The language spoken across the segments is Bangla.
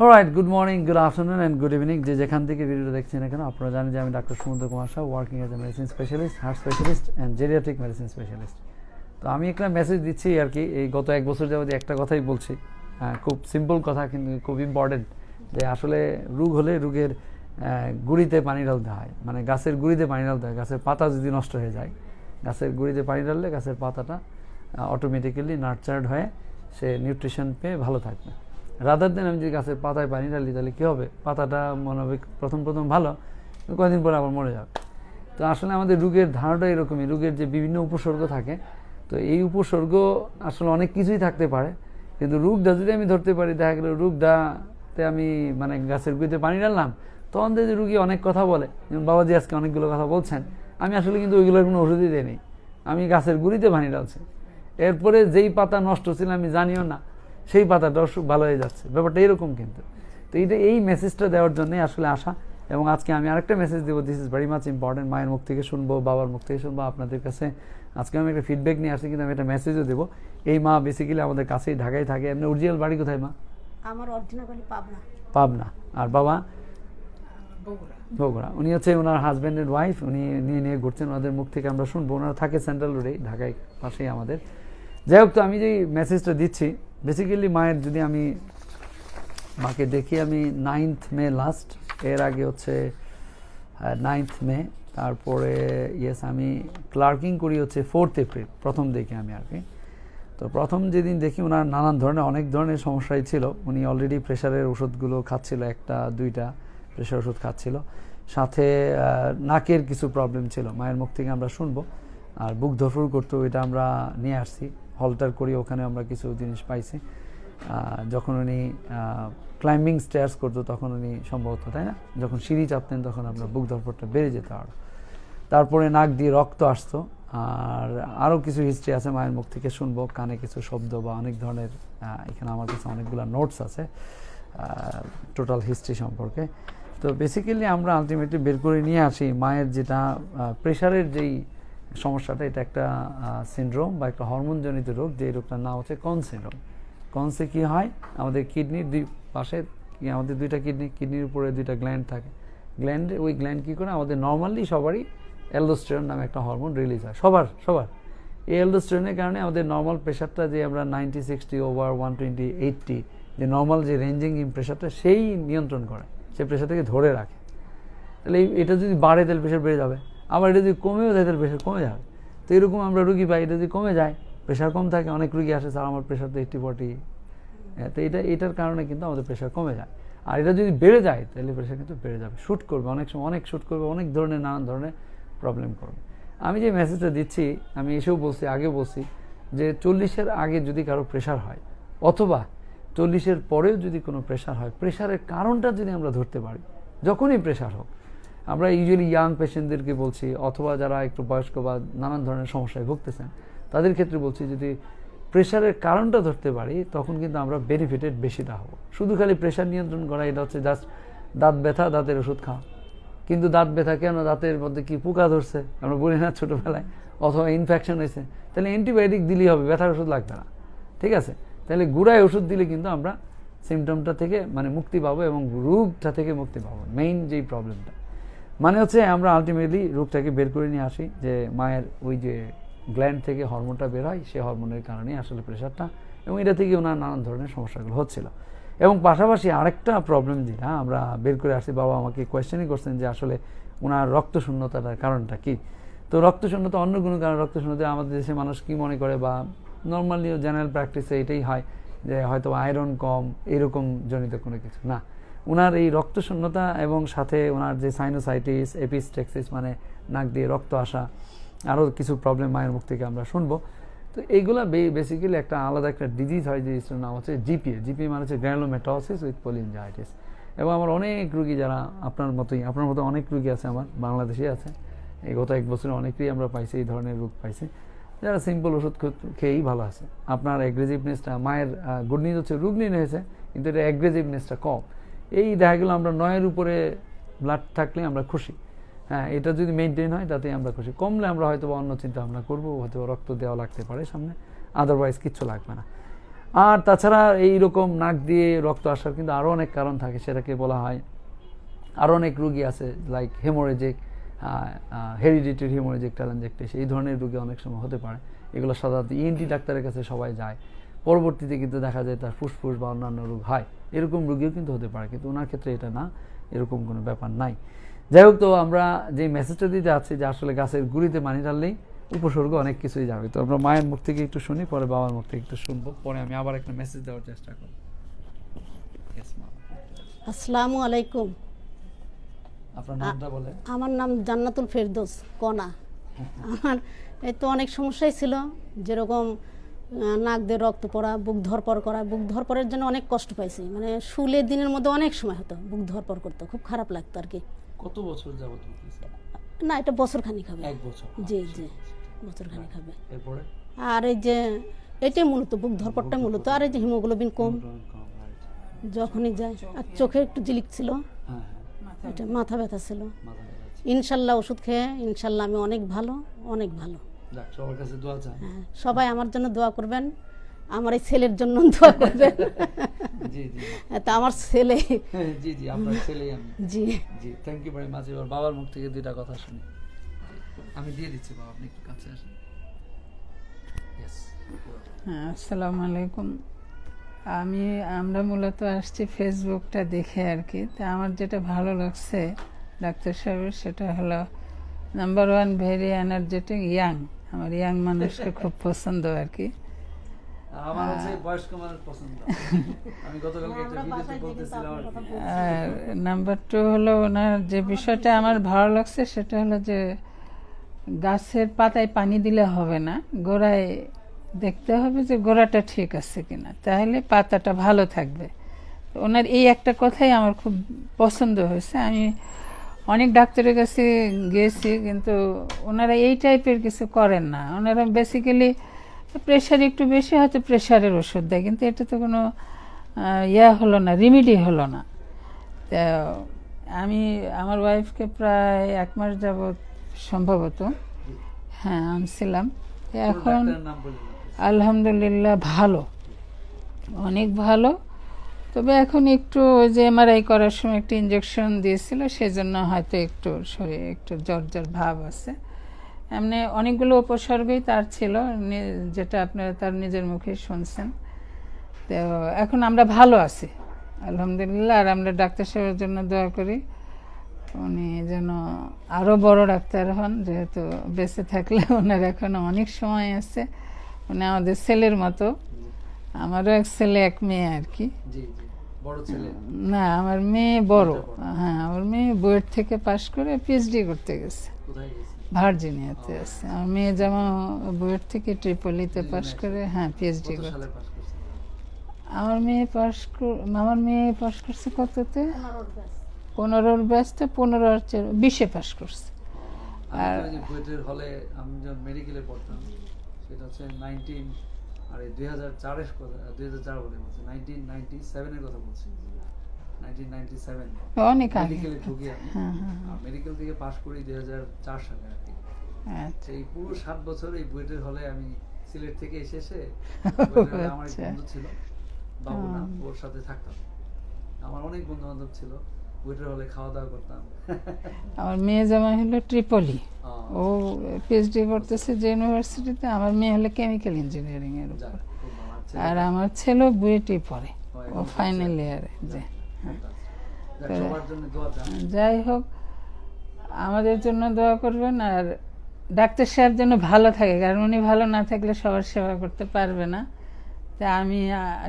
Right good morning good afternoon and good evening যে যেখান থেকে ভিডিওটা দেখছেন এখানে, আপনারা জানেন যে আমি doctor Samudra Kumar Shah working as a medicine specialist heart specialist and geriatric medicine specialist তো আমি একটা মেসেজ দিচ্ছি আর কি, এই গত এক বছর যাবত একটা কথাই বলছি। খুব সিম্পল কথা, কিন্তু খুব ইম্পর্টেন্ট যে আসলে রোগ হলে রোগের গুঁড়িতে পানি ঢালতে হয়। মানে গাছের গুঁড়িতে পানি ঢালতে হয়। গাছের পাতা যদি নষ্ট হয়ে যায়, গাছের গুঁড়িতে পানি ঢাললে গাছের পাতাটা অটোমেটিক্যালি নার্চার্ড হয়ে সে নিউট্রিশন পেয়ে ভালো থাকবে। রাদার দেন আমি যদি গাছের পাতায় পানি ঢালি তাহলে কী হবে? পাতাটা মনে হবে প্রথম প্রথম ভালো। কয়েকদিন পরে আবার মরে যাবে। তো আসলে আমাদের রোগের ধারণা এরকমই। রোগের যে বিভিন্ন উপসর্গ থাকে, তো এই উপসর্গ আসলে অনেক কিছুই থাকতে পারে। কিন্তু রোগটা যদি আমি ধরতে পারি, দেখা গেল রোগটাতে আমি মানে গাছের গুঁড়িতে পানি ঢাললাম, তখন দেখি রুগী অনেক কথা বলে। যেমন বাবাজি আজকে অনেকগুলো কথা বলছেন। আমি আসলে কিন্তু ওইগুলোর কোনো ওষুধই দিই আমি গাছের গুঁড়িতে পানি ঢালছি। এরপরে যেই পাতা নষ্ট ছিল আমি জানিও না। সেই পাতাটা অসুখ ভালো হয়ে যাচ্ছে। ব্যাপারটা এরকম কিন্তু। তো এইটা এই মেসেজটা দেওয়ার জন্যই আসলে আসা এবং আজকে আমি আরেকটা মেসেজ দেবো। This is very much important মায়ের মুখ থেকে শুনব বাবার মুখ থেকে শুনব আপনাদের কাছে। আজকে আমি একটা ফিডব্যাক নিয়ে আসছি কিন্তু আমি একটা মেসেজও দেবো। এই মা বেসিক্যালি আমাদের কাছেই ঢাকায় থাকে। এমনি অরিজিনাল বাড়ি কোথায় মা? আমার অরিজিনাল বাড়ি পাবনা। পাবনা। আর বাবা? বগুড়া। বগুড়া। উনি হচ্ছে ওনার হাজব্যান্ডের ওয়াইফ উনি নিয়ে নিয়ে ঘুরছেন। ওনাদের মুখ থেকে আমরা শুনব। ওনারা থাকে সেন্ট্রাল রোডে ঢাকায় পাশেই আমাদের। যাই হোক তো আমি যেই মেসেজটা দিচ্ছি বেসিক্যালি মায়ের যদি আমি মাকে দেখি, আমি নাইন্থ মে লাস্ট এর আগে হচ্ছে নাইন্থ মে তারপরে ইয়েস আমি ক্লার্কিং করি হচ্ছে ফোর্থ এপ্রিল প্রথম দেখি আমি আর কি। তো প্রথম যেদিন দেখি ওনার নানান ধরনের, অনেক ধরনের সমস্যাই ছিল। উনি অলরেডি প্রেশারের ওষুধগুলো খাচ্ছিল, একটা, দুইটা প্রেশার ওষুধ খাচ্ছিল। সাথে নাকের কিছু প্রবলেম ছিল। মায়ের মুখ থেকে আমরা শুনব। আর বুক ধরফর করতো এটা আমরা নিয়ে আসছি। হলটার করি, ওখানে আমরা কিছু জিনিস পাইছি। যখন উনি ক্লাইম্বিং স্টেয়ার্স করতো তখন উনি সম্ভবত, তাই না? যখন সিঁড়ি চাপতেন তখন আমরা বুক ধরফরটা বেড়ে যেত আরও তারপরে নাক দিয়ে রক্ত আসতো। আর আরও কিছু হিস্ট্রি আছে মায়ের মুখ থেকে শুনব। কানে কিছু শব্দ বা অনেক ধরনের এখানে আমার কাছে অনেকগুলো নোটস আছে টোটাল হিস্ট্রি সম্পর্কে। তো বেসিক্যালি আমরা আলটিমেটলি বের করে নিয়ে আসি মায়ের যেটা প্রেশারের যেই সমস্যাটা, এটা একটা সিনড্রোম বা একটা হরমোনজনিত রোগ, যে রোগটার নাম হচ্ছে কন সিনড্রোম কনসে কি হয়? আমাদের কিডনির দুই পাশে আমাদের দুইটা কিডনি কিডনির উপরে দুইটা গ্ল্যান্ড থাকে। গ্ল্যান্ড ওই গ্ল্যান্ড কী করে? আমাদের নর্মালি সবারই অ্যালডোস্টেরন নামে একটা হরমোন রিলিজ হয়। সবার সবার। এই অ্যালডোস্টেরনের কারণে আমাদের নর্মাল প্রেশারটা যে আমরা ninety sixty over one twenty eighty যে নর্মাল যে রেঞ্জিং ইন প্রেশারটা সেই নিয়ন্ত্রণ করে। সে প্রেশারটাকে ধরে রাখে। তাহলে এটা যদি বাড়ে, তাহলে প্রেশার বেড়ে যাবে। আবার এটা যদি কমেও যায়, তাহলে প্রেশার কমে যাবে। তো এরকম আমরা রুগী পাই, এটা যদি কমে যায়, প্রেশার কম থাকে, অনেক রুগী আসে, স্যার, আমার প্রেশার তো এইটটি ফর্টি তো এটা, এটার কারণে কিন্তু আমাদের প্রেশার কমে যায়। আর এটা যদি বেড়ে যায়, তাহলে প্রেশার কিন্তু বেড়ে যাবে। শ্যুট করবে, অনেক সময়, অনেক শ্যুট করবে, অনেক ধরনের নানান ধরনের প্রবলেম করবে। আমি যে মেসেজটা দিচ্ছি, আমি এসেও বলছি আগে বলছি, যে চল্লিশের আগে যদি কারও প্রেশার হয়, অথবা চল্লিশের পরেও যদি কোনো প্রেশার হয় প্রেশারের কারণটা যদি আমরা ধরতে পারি, যখনই প্রেশার হোক আমরা ইউজুয়ালি ইয়াং পেশেন্টদেরকে বলছি, অথবা যারা একটু বয়স্ক বা নানান ধরনের সমস্যায় ভুগতেছেন, তাদের ক্ষেত্রে বলছি যদি প্রেশারের কারণটা ধরতে পারি, তখন কিন্তু আমরা বেনিফিটেড বেশিটা হব। শুধু খালি প্রেশার নিয়ন্ত্রণ করা, এটা হচ্ছে জাস্ট দাঁত ব্যথা, দাঁতের ওষুধ খাওয়া। কিন্তু দাঁত ব্যথা কেন? দাঁতের মধ্যে কি পোকা ধরছে? আমরা বলি না ছোটোবেলায়, অথবা ইনফেকশন হয়েছে। তাহলে অ্যান্টিবায়োটিক দিলেই হবে, ব্যথার ওষুধ লাগবে না। ঠিক আছে? তাহলে গুড়ায় ওষুধ দিলে কিন্তু আমরা সিমটমটা থেকে মানে মুক্তি পাবো এবং রোগটা থেকে মুক্তি পাবো মেইন যেই প্রবলেমটা মানে হচ্ছে আমরা আলটিমেটলি রোগটাকে বের করে নিয়ে আসি যে মায়ের ওই যে গ্ল্যান্ড থেকে হরমোনটা বের হয় সেই হরমোনের কারণেই আসলে প্রেশারটা এবং এটা থেকে ওনার নানান ধরনের সমস্যাগুলো হচ্ছিল। এবং পাশাপাশি আরেকটা প্রবলেম যেটা আমরা বের করে আসি, বাবা আমাকে কোয়েশ্চেনই করছেন যে আসলে ওনার রক্ত শূন্যতাটার কারণটা কি? তো রক্ত শূন্যতা অন্য কোনো কারণ রক্ত শূন্যতা আমাদের দেশে মানুষ কি মনে করে বা নর্মালি জেনারেল প্র্যাকটিসে এটাই হয় যে হয়তো আয়রন কম, এরকম জনিত কোনো কিছু না। ওনার এই রক্ত শূন্যতা এবং সাথে ওনার যে সাইনোসাইটিস এপিস্টেক্সিস মানে নাক দিয়ে রক্ত আসা, আরও কিছু প্রবলেম মায়ের মুখ থেকে আমরা শুনব। তো এইগুলা বেসিক্যালি একটা আলাদা একটা ডিজিজ হয়, যে জিনিসটার নাম হচ্ছে জিপিএ জিপিএ মানে হচ্ছে গ্র্যানোমেটোসিস উইথ পোলিনজাইটিস এবং আমার অনেক রুগী যারা আপনার মতোই, আপনার মতো অনেক রুগী আছে আমার, বাংলাদেশে আছে। এই গত এক বছরে অনেকেই আমরা পাইছি, এই ধরনের রোগ পাইছি। যারা সিম্পল ওষুধ খেয়েই ভালো আছে। আপনার অ্যাগ্রেসিভনেসটা মায়ের গুড নিউজ হচ্ছে রোগ নিয়ে হয়েছে, কিন্তু এটা অ্যাগ্রেসিভনেসটা কম। এই দেখা গেলো আমরা নয়ের উপরে ব্লাড থাকলে আমরা খুশি। হ্যাঁ এটা যদি মেনটেন হয় তাতে আমরা খুশি। কমলে আমরা হয়তো অন্য চিন্তা ভাবনা করব হয়তো রক্ত দেওয়া লাগতে পারে সামনে। আদারওয়াইজ কিচ্ছু লাগবে না। আর তাছাড়া এই রকম নাক দিয়ে রক্ত আসার কিন্তু আরও অনেক কারণ থাকে, সেটাকে বলা হয়। আরও অনেক রুগী আছে like hemorrhagic hereditary hemorrhagic telangiectasia এই ধরনের রুগী অনেক সময় হতে পারে। এগুলো সাধারণত ইএনটি ডাক্তারের কাছে সবাই যায়। পরবর্তীতে কিন্তু দেখা যায় তার ফুসফুস বা অন্যান্য রোগ হয়। এরকম রুগীও কিন্তু হতে পারে কিন্তু ওনার ক্ষেত্রে এটা না এরকম কোনো ব্যাপার নাই। যাই হোক তো আমরা যে মেসেজটা দিতে আছি যে আসলে গাছের গুড়িতে পানি ঢাললেই উপসর্গ অনেক কিছুই যাবে। তো আমরা মায়ের মুখ থেকে একটু শুনি পরে বাবার মুখ থেকে একটু শুনব পরে আমি আবার একটা মেসেজ দেওয়ার চেষ্টা করব। আসসালামু আলাইকুম। আপনার নামটা বলে আমার নাম জান্নাতুল ফেরদৌস কণা আমার এই তো অনেক সমস্যাই ছিল যেরকম নাক দিয়ে রক্ত পড়া বুক ধরপর করা বুক ধরপরের জন্য অনেক কষ্ট পাইছি। মানে শুলে দিনের মধ্যে অনেক সময় হতো বুক ধরপর করতো খুব খারাপ লাগতো আর কি। কত বছর যাবত না এটা বছর খানিক হবে। এক বছর। জি জি বছর খানিক হবে। এরপরে? আর এই যে এটাই মূলত বুক ধরপরটা মূলত। আর এই যে হিমোগ্লোবিন কম। যখনই যায় আর চোখে একটু জিলিক ছিল। হ্যাঁ হ্যাঁ। এটা মাথা ব্যথা ছিল। ইনশাল্লাহ ওষুধ খেয়ে ইনশাল্লাহ আমি অনেক ভালো অনেক ভালো। সবার কাছে দোয়া চাই। হ্যাঁ, সবাই আমার জন্য দোয়া করবেন আমার এই ছেলের জন্য দোয়া করবেন। জি জি তা আমার ছেলে। হ্যাঁ, জি জি আপনার ছেলেই আমি। জি। জি থ্যাংক ইউ ভেরি মাচ এবার বাবার মুখ থেকে দুইটা কথা শুনি। আমি দিয়ে দিচ্ছি বাবা আপনি একটু কাছে আসেন। হ্যাঁ আসসালামু আলাইকুম। আমি আমরা মূলত আসছি ফেসবুকটা দেখে আর কি। তা আমার যেটা ভালো লাগছে ডাক্তার সাহেবের সেটা হলো number one very energetic young আমার ইয়াং মানুষকে খুব পছন্দ আর কি। আর আমার হচ্ছে বয়স্ক মানুষ পছন্দ। আমি গতকালকে একটা ভিডিওতে বলতেছিলাম আর নাম্বার টু হলো ওনার যে বিষয়টা আমার ভালো লাগছে সেটা হলো যে গাছের পাতায় পানি দিলে হবে না গোড়ায় দেখতে হবে যে গোড়াটা ঠিক আছে কিনা তাহলে পাতাটা ভালো থাকবে। ওনার এই একটা কথাই আমার খুব পছন্দ হয়েছে। আমি অনেক ডাক্তারের কাছে গিয়েছি কিন্তু ওনারা এই টাইপের কিছু করেন না। ওনারা বেসিক্যালি প্রেশার একটু বেশি হয়তো প্রেশারের ওষুধ দেয় কিন্তু এটা তো কোনো ইয়া হলো না রিমিডি হলো না। তা আমি আমার ওয়াইফকে প্রায় এক মাস যাবৎ সম্ভবত হ্যাঁ আনছিলাম। এখন। আলহামদুলিল্লাহ ভালো অনেক ভালো। তবে এখন একটু ওই যে এমআরআই করার সময় একটা ইঞ্জেকশন দিয়েছিল, সেজন্য হয়তো একটু শরীরে একটু জ্বর জ্বর ভাব আছে। এমনি অনেকগুলো উপসর্গই তার ছিল যেটা আপনারা তার নিজের মুখে শুনছেন। তো এখন আমরা ভালো আছি, আলহামদুলিল্লাহ। আর আমরা ডাক্তার সাহেবের জন্য দোয়া করি, উনি যেন আরও বড় ডাক্তার হন, যেহেতু বেঁচে থাকলে ওনার এখনও অনেক সময় আছে। উনি আমাদের ছেলের মতো। আমারও এক ছেলে এক মেয়ে আর কি। জি জি। বড় ছেলে? না আমার মেয়ে বড়। হ্যাঁ আমার মেয়ে বুয়েট থেকে পাশ করে পিএইচডি করতে গেছে। ভার্জিনিয়াতে আছে। আমার মেয়ে যেমন বুয়েট থেকে ট্রিপলিতে পাশ করে হ্যাঁ পিএইচডি করতে আমার মেয়ে পাশ আমার মেয়ে পাশ করছে কততে? পনেরোর ব্যাচটা পনেরো আর চার- বিশে পাশ করছে। আর হলে আমি যখন মেডিকেলে পড়তাম সেটা হচ্ছে নাইনটিন আর এই দুই হাজার চারের কথা দুই হাজার চার বলে বলছি নাইনটিন নাইনটি সেভেনের কথা বলছি। নাইনটিন নাইনটি সেভেন অনেক মেডিকেলে ঢুকি আমি। আর মেডিকেল থেকে পাশ করি দুই হাজার চার সালে আর কি। আচ্ছা। এই পুরো সাত বছর এই বুয়েটের হলে আমি সিলেট থেকে এসে এসে আমার আচ্ছা। বন্ধু ছিল বাবু না ওর সাথে থাকতাম। আমার অনেক বন্ধু বান্ধব ছিল। বুয়েটের হলে খাওয়া দাওয়া করতাম। আমার মেয়ে যেমন হলো ট্রিপলি ও। পিএইচডি করতেছে যে ইউনিভার্সিটিতে আমার মেয়ে হলো কেমিক্যাল ইঞ্জিনিয়ারিং এর উপর। আর আমার ছেলে বুয়েটে পড়ে। ও ফাইনাল ইয়ারে যে যাক, সবার জন্য দোয়া চান। যাই হোক আমাদের জন্য দোয়া করবেন আর ডাক্তার সাহেব যেন ভালো থাকে কারণ উনি ভালো না থাকলে সবার সেবা করতে পারবে না। তা আমি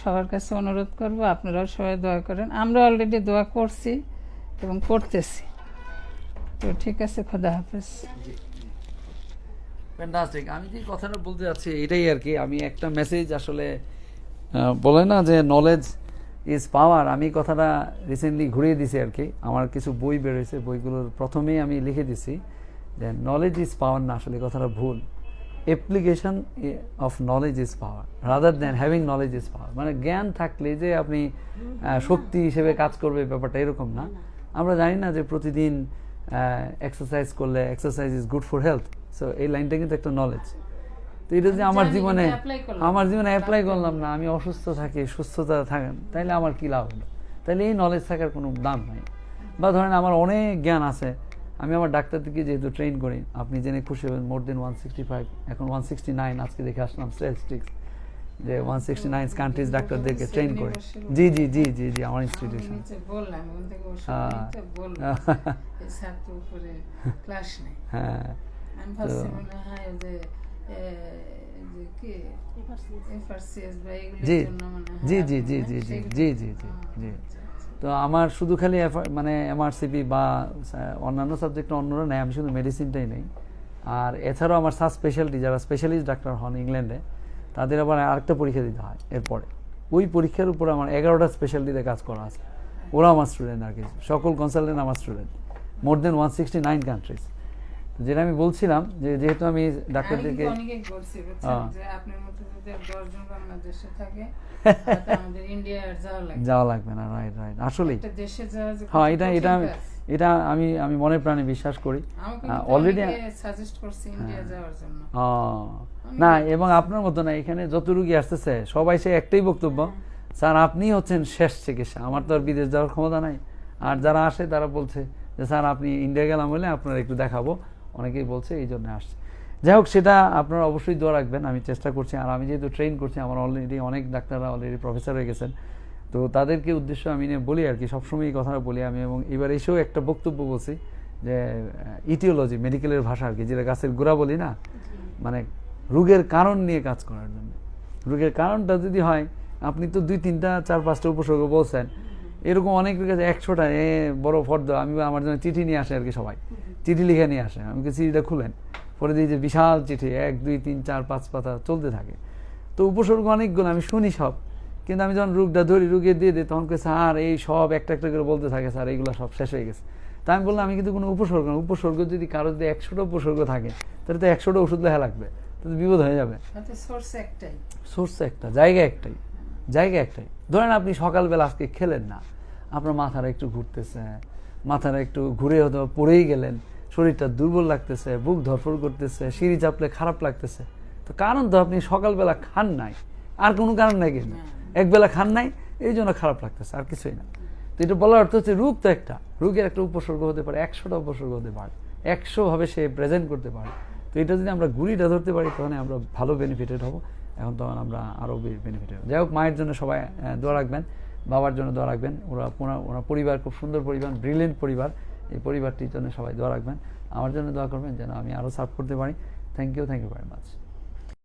সবার কাছে অনুরোধ করব আপনারাও সবাই দোয়া করেন। আমরা অলরেডি দোয়া করছি। এবং করতেছি তো ঠিক আছে, খোদা হাফেজ। ফ্যান্টাস্টিক আমি যে কথাটা বলতে যাচ্ছি, এটাই আর কি। আমি একটা মেসেজ আসলে বলে না যে নলেজ ইজ পাওয়ার আমি কথাটা রিসেন্টলি ঘুরিয়ে দিছি আর কি। আমার কিছু বই বেরোয়েছে, বইগুলোর প্রথমেই আমি লিখে দিছি যে নলেজ ইজ পাওয়ার না, আসলে কথাটা ভুল। Application of knowledge is power rather than having knowledge is power মানে জ্ঞান থাকলে যে আপনি শক্তি হিসেবে কাজ করবে, ব্যাপারটা এরকম না। আমরা জানি না যে প্রতিদিন এক্সারসাইজ করলে exercise is good for health so এই লাইনটা কিন্তু একটা নলেজ তো এটা আমি আমার জীবনে আমার জীবনে অ্যাপ্লাই করলাম না আমি অসুস্থ থাকি সুস্থতা থাকেন তাইলে আমার কি লাভ হলো তাইলে এই নলেজ থাকার কোনো দাম নাই। বা ধরেন আমার অনেক জ্ঞান আছে আমি আমার ডাক্তার থেকে যেহেতু ট্রেন করি আপনি জেনে খুশি হবেন more than one sixty five এখন ওয়ান সিক্সটি নাইন আজকে দেখে আসলাম স্ট্যাটিস্টিক্স যে ওয়ান সিক্সটি নাইন কান্ট্রিজ ডাক্তারদেরকে ট্রেন করে। জি জি জি জি জি আমার ইনস্টিটিউশন হ্যাঁ। নেই। হ্যাঁ হয় যে এ, যে কি? এফআরসিএস। বা এগুলোর জি। জন্য জি জি জি জি জি জি জি জি জি। তো আমার শুধু খালি এফ- মানে এমআরসিপি বা অন্যান্য সাবজেক্ট অন্যরা নেই আমি শুধু মেডিসিনটাই নেই। আর এছাড়াও আমার সাব স্পেশালিটি যারা স্পেশালিস্ট ডাক্তার হন ইংল্যান্ডে তাদের আবার আরেকটা পরীক্ষা দিতে হয় এরপরে। ওই পরীক্ষার উপর আমার এগারোটা স্পেশালিটিতে কাজ করা আছে। ওরা আমার স্টুডেন্ট আর কি। সকল কনসালটেন্ট আমার student more than one sixty nine countries যেটা আমি বলছিলাম যে যেহেতু আমি ডাক্তারদেরকে হ্যাঁ। যাওয়া লাগবে। না রাইট রাইট যে হ্যাঁ এটা এটা এটা আমি আমি মনে প্রাণে বিশ্বাস করি। অলরেডি সাজেস্ট করছে ইন্ডিয়া যাওয়ার জন্য। না এবং আপনার মতো না এখানে যত রুগী আসতেছে সবাই সে একটাই বক্তব্য। স্যার আপনি হচ্ছেন শেষ চিকিৎসা। আমার তো আর বিদেশ যাওয়ার ক্ষমতা নাই। আর যারা আসে তারা বলছে যে স্যার আপনি ইন্ডিয়া গেলাম বলে আপনার একটু দেখাবো। অনেকেই বলছে এই জন্য আসছে। যাই হোক সেটা আপনারা অবশ্যই দোয়া রাখবেন। আমি চেষ্টা করছি আর আমি যেহেতু ট্রেন করছি আমার অলরেডি অনেক ডাক্তাররা অলরেডি প্রফেসর হয়ে গেছেন। তো তাদেরকে উদ্দেশ্য আমি নিয়ে বলি আর কি সবসময় এই কথাটা বলি আমি। এবং এবার এসেও একটা বক্তব্য বলছি যে ইটিওলজি মেডিকেলের ভাষা আর কি যেটা গাছের গোড়া বলি না? মানে রোগের কারণ নিয়ে কাজ করার জন্য। রোগের কারণটা যদি হয়, আপনি তো দুই তিনটা, চার পাঁচটা উপসর্গ বলছেন। এরকম অনেক কাছে একশোটা, এ বড় ফর্দ, আমি আমার জন্য চিঠি নিয়ে আসে আর কি সবাই। চিঠি লিখে নিয়ে আসে আমাকে চিঠিটা খুলেন। পরে দিই যে বিশাল চিঠি, এক, দুই, তিন, চার, পাঁচ পাতা চলতে থাকে। তো উপসর্গ অনেকগুলো, আমি শুনি সব। কিন্তু আমি যখন রোগটা ধরি রুগিয়ে দিয়ে দিই, তখন স্যার, এই সব একটা একটা করে বলতে থাকে, স্যার এইগুলো সব শেষ হয়ে গেছে। তা আমি বললাম, আমি কিন্তু কোনো উপসর্গ না, উপসর্গ যদি কারোর যদি একশোটা উপসর্গ থাকে, তাহলে তো একশোটা ওষুধ লেখা লাগবে। তাহলে বিপদ হয়ে যাবে। সোর্স একটাই। সোর্স একটা জায়গা একটাই জায়গা একটাই। ধরেন আপনি সকালবেলা আজকে খেলেন না আপনার মাথাটা একটু ঘুরতেছে মাথাটা একটু ঘুরে হয়তো পড়েই গেলেন শরীরটা দুর্বল লাগতেছে বুক ধরফর করতেছে সিঁড়ি চাপলে খারাপ লাগতেছে। তো কারণ তো আপনি সকালবেলা খান নাই আর কোনো কারণ নাই কিন্তু। একবেলা খান নাই এই জন্য খারাপ লাগতেছে আর কিছুই না। তো এটা বলার অর্থ হচ্ছে রোগ তো একটা রোগের একটা উপসর্গ হতে পারে একশোটা উপসর্গ হতে পারে একশো ভাবে সে প্রেজেন্ট করতে পারে। তো এটা যদি আমরা গুড়িটা ধরতে পারি, তাহলে আমরা ভালো বেনিফিটেড হব। এখন তখন আমরা আরও বেনিফিটেড হব। যাই হোক, মায়ের জন্য সবাই দোয়া রাখবেন, বাবার জন্য দোয়া রাখবেন। ওরা ওনার পরিবার, খুব সুন্দর পরিবার ব্রিলিয়েন্ট পরিবার। এই পরিবারটির জন্য সবাই দোয়া রাখবেন। আমার জন্য দোয়া করবেন যেন আমি আরও সার্ভ করতে পারি। Thank you thank you very much